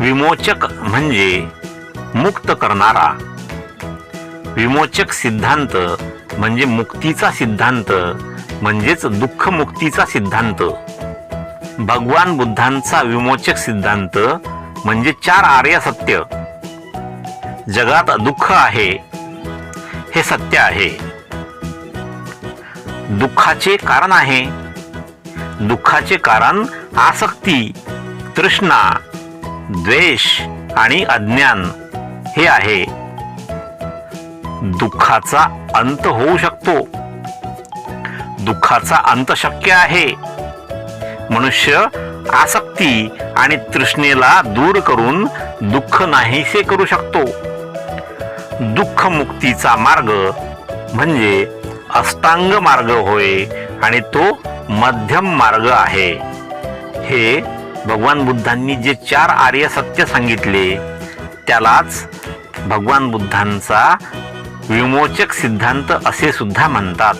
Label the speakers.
Speaker 1: विमोचक म्हणजे मुक्त करणारा. विमोचक सिद्धांत म्हणजे मुक्तीचा सिद्धांत म्हणजेच दुःख मुक्तीचा सिद्धांत. भगवान बुद्धांचा विमोचक सिद्धांत म्हणजे चार आर्य सत्य. जगात दुःख आहे हे सत्य आहे. दुःखाचे कारण आहे. दुःखाचे कारण आसक्ती तृष्णा द्वेष आणि अज्ञान हे आहे. दुःखाचा अंत होऊ शकतो. दुःखाचा अंत शक्य आहे. मनुष्य आसक्ती आणि तृष्णेला दूर करून दुःख नाहीसे करू शकतो. दुःख मुक्तीचा मार्ग म्हणजे अष्टांग मार्ग होय आणि तो मध्यम मार्ग आहे. हे भगवान बुद्धांनी जे चार आर्य सत्य सांगितले त्यालाच भगवान बुद्धांचा विमोचक सिद्धांत असे सुद्धा म्हणतात.